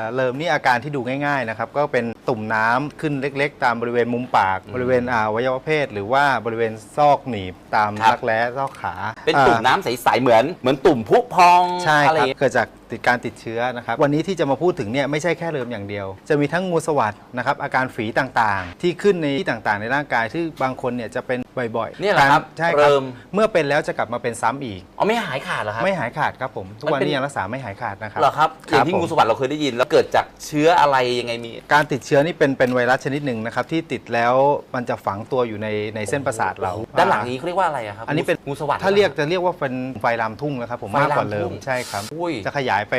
อ่าเริ่มนี่อาการที่ดูง่ายๆนะครับก็เป็นตุ่มน้ำขึ้นเล็กๆ ตามบริเวณมุมปากอืมบริเวณอ่าอวัยวะเพศ หรือว่าบริเวณซอกหนีบตามครับรักแร้ซอกขา เป็นตุ่มอ่าน้ำใสๆเหมือนเหมือนตุ่มพุพองใช่อะไรคอรับย่างเงี้ยเกิดจาก ติดการติดเชื้อนะครับ วันนี้ที่จะมาพูดถึงเนี่ยไม่ใช่แค่เริมอย่างเดียว จะมีทั้งงูสวัสด์นะครับอาการฝีต่างๆ ที่ขึ้นในที่ต่างๆ ในร่างกายที่บางคนเนี่ยจะเป็นบ่อยๆเนี่ยเหรอครับใช่ครับเริ่ม เมื่อเป็นแล้วจะกลับมาเป็นซ้ำอีก อ๋อไม่หายขาดเหรอครับ ไม่หายขาดครับผม ทุกมันวันเป็นนี้ยังรักษาไม่หายขาดนะครับ เหรอครับอย่างที่ผม งูสวัสด์เราเคยได้ยินแล้วเกิดจากเชื้ออะไรยังไงมี การติดเชื้อนี่เป็นเป็นไวรัสชนิดหนึ่งนะครับที่ติดแล้วมันจะฝังตัวอยู่ในในเส้นประสาทเรา ด้านหลังนี้เขาเรียกว่าอะไรอะครับอันนี้เป็น งูสวัสด์ถ้าเรียกหอจะเรียกว่าเป็นไฟลามทุ่งนะครับผมไฟลามมากกว่าเดิทุ่มงใช่ครับ อุ้ยจะขยายไป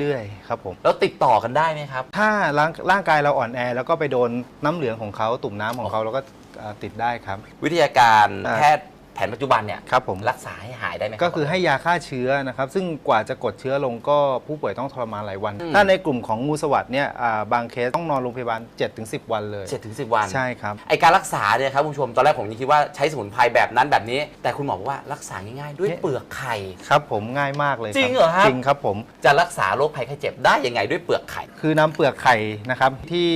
เรื่อยๆครับผมแล้วติดต่อกันได้ไหมครับ ถ้าร่างร่างกายเราอ่อนแอ แล้วก็ไปโดนน้ำเหลืองของเขาตุ่มน้ำของเขาเราก็เอ่อติดได้ครับ วิทยาการอ่าแพทย์ แผนปัจจุบันเนี่ยครับผมรักษาให้หายได้ไหมรับ ก็คือให้ยาฆ่าเชื้อนะครับ ซึ่งกว่าจะกดเชื้อลงก็ผู้ป่วยต้องทรมานหลายวัน อืม ถ้าในกลุ่มของงูสวัสด์เนี่ยอ่าบางเคสต้องนอนโรงพยาบาล 7-10 วันเลยเจ็ดถึงสิบวัน ใช่ครับ ไอการรักษาเนี่ยครับคุณผู้ชมตอนแรกผมยังคิดว่าใช้สมุนไพรแบบนั้นแบบนี้ แต่คุณหมอบอกว่ารักษาง่ายๆ ด้วยเนี่ยเปลือกไข่ ครับผมง่ายมากเลยคบจริงเหรอครับ จริงครับผม จะรักษาโรคภัยไข้เจ็บได้ยังไงด้วยเปลือกไข่ คือนำเปลือกไข่นะครับที่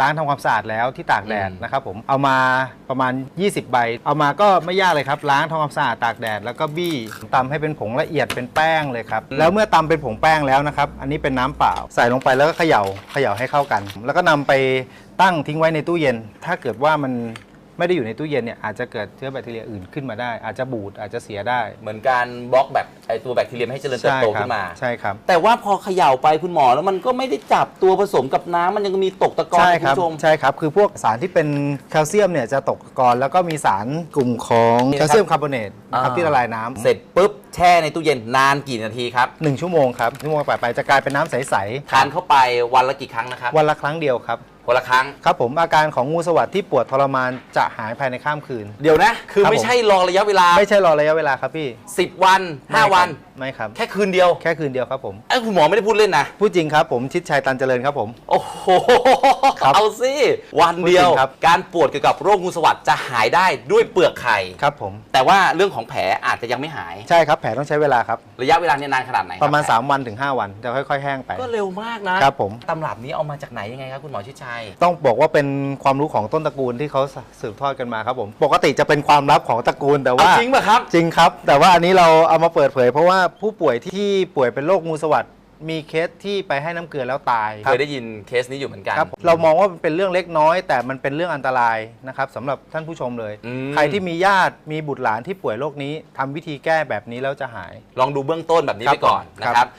ล้างทำความสะอาดแล้วที่ตากแดดอืมนะครับผมเอามาประมาณ 20 ใบ เอามาก็ไม่ยากเลยครับล้างทำความสะอาดตากแดดแล้วก็บี้ตำให้เป็นผงละเอียดเป็นแป้งเลยครับแล้วเมื่อตำเป็นผงแป้งแล้วนะครับ อันนี้เป็นน้ำเปล่าใส่ลงไปแล้วก็เขย่าเขย่าให้เข้ากัน แล้วก็นำไปตั้งทิ้งไว้ในตู้เย็น ถ้าเกิดว่ามัน ไม่ได้อยู่ในตู้เย็นเนี่ยอาจจะเกิดเชื้อแบคทีเรียอื่นขึ้นมาได้ อาจจะบูดอาจจะเสียได้ เหมือนการบล็อกแบบไอตัวแบคทีเรียไม่ให้เจริญเติบโตครัขึ้นมา ใช่ครับ แต่ว่าพอเขย่าไปคุณหมอแล้วมันก็ไม่ได้จับตัวผสมกับน้ำมันยังมีตกตะกอนใช่คุณครับผู้ชม ใช่ครับ คือพวกสารที่เป็นแคลเซียมเนี่ยจะตกตะกอนแล้วก็มีสารกลุ่มของนี่แคนะครับ ลเซียมคาร์บอเนตนะครับอ่าที่ละลายน้ำเสร็จปุ๊บแช่ในตู้เย็นนานกี่นาทีครับหนึ่งชั่วโมงครับชั่วโมงไปไปจะกลายเป็นน้ำใสทานเข้าไปวันละกี่ครั้งนะครับ ๆวันละครั้งเดียวครับวันละครั้ง ครับผมอาการของงูสวัสด์ที่ปวดทรมานจะหายภายในข้ามคืน เดี๋ยวนะ คือครับไม่ผมใช่รอระยะเวลา ไม่ใช่รอระยะเวลาครับพี่ 10 วันไม่ครับ5วัน ไม่ครับ แค่คืนเดียว แค่คืนเดียวครับผมไอ้ยคุณหมอไม่ได้พูดเล่นนะ พูดจริงครับผมชิดชัยตันเจริญครับผม โอ้โหครับเอาสิวันเดียวพูดจริงครับการปวดเกี่ยวกับโรคงูสวัสด์จะหายได้ด้วยเปลือกไข่ครับผม แต่ว่าเรื่องของแผลอาจจะยังไม่หาย ใช่ครับแผลต้องใช้เวลาครับ ระยะเวลาเนี่ยนานขนาดไหนคบประมาณแผล3วันถึง 5 วันจะค่อย ๆ แห้งไป ก็เร็วมากนะครับผมตำรับนี้เอามาจากไหนยังไงครับคุณหมอชิดชัยต้องบอกว่าเป็นความรู้ของต้นตระกูลที่เขาสืบทอดกันมาครับผม ปกติจะเป็นความลับของตระกูลแต่ว่าเอาจริงป่ะครับ จริงครับ แต่ว่าอันนี้เราเอามาเปิดเผย เพราะว่าผู้ป่วยที่ป่วยเป็นโรคงูสวัสด์มีเคสที่ไปให้น้ำเกลือแล้วตายเคยได้ยินเคสนี้อยู่เหมือนกันครับเรามองว่ามันเป็นเรื่องเล็กน้อย แต่มันเป็นเรื่องอันตรายนะครับสำหรับท่านผู้ชมเลยอืมใครที่มีญาติมีบุตรหลานที่ป่วยโรคนี้ทำวิธีแก้แบบนี้แล้วจะหาย ลองดูเบื้องต้นแบบนี้ครับไปก่อนผมนะคครัรับบ